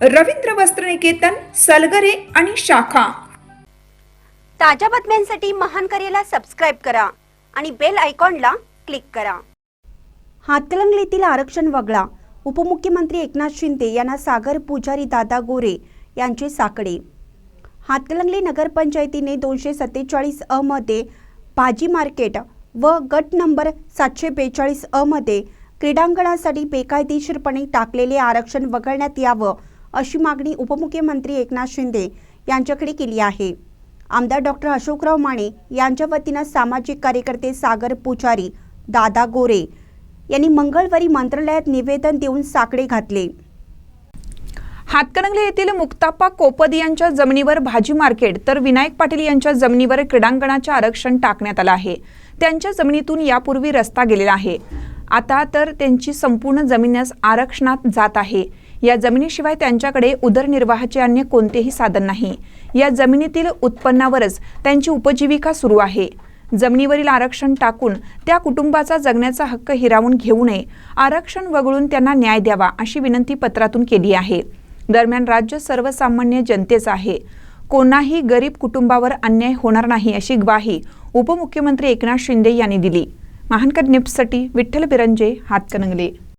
रवींद्र वस्त्रनिकेतन सलगरे आणि शाखा. ताज्या बातम्यांसाठी महान करेला सबस्क्राईब करा आणि बेल आयकॉनला क्लिक करा. हातकणंगलेतील आरक्षण वगळा. उपमुख्यमंत्री एकनाथ शिंदे यांना सागर पुजारी दादा गोरे यांचे साकडे. हातकणंगले नगरपंचायतीने दोनशे सत्तेचाळीस अ मध्ये भाजी मार्केट व गट नंबर सातशे बेचाळीस अ मध्ये क्रीडांगणासाठी बेकायदेशीरपणे टाकलेले आरक्षण वगळण्यात यावं अशी मागणी उपमुख्यमंत्री एकनाथ शिंदे यांच्याकडे केली आहे. आमदार डॉक्टर अशोकराव माने यांच्या वतीनं सामाजिक कार्यकर्ते सागर पुजारी दादा गोरे यांनी मंगळवारी मंत्रालयात निवेदन देऊन साकडे घातले. हातकणंगले येथील मुक्ताप्पा कोपद यांच्या जमिनीवर भाजी मार्केट तर विनायक पाटील यांच्या जमिनीवर क्रीडांगणाचे आरक्षण टाकण्यात आलं आहे. त्यांच्या जमिनीतून यापूर्वी रस्ता गेलेला आहे. आता तर त्यांची संपूर्ण जमीन आरक्षणात जात आहे. या जमिनीशिवाय त्यांच्याकडे उदरनिर्वाहाचे अन्य कोणतेही साधन नाही. या जमिनीतील उत्पन्नावरच त्यांची उपजीविका सुरू आहे. जमिनीवरील आरक्षण टाकून त्या कुटुंबाचा जगण्याचा हक्क हिरावून घेऊ नये. आरक्षण वगळून त्यांना न्याय द्यावा अशी विनंती पत्रातून केली आहे. दरम्यान राज्य सर्वसामान्य जनतेचं आहे. कोणाही गरीब कुटुंबावर अन्याय होणार नाही अशी ग्वाही उपमुख्यमंत्री एकनाथ शिंदे यांनी दिली. महानकर निप्ससाठी विठ्ठल बिरंजे हातकणंगले.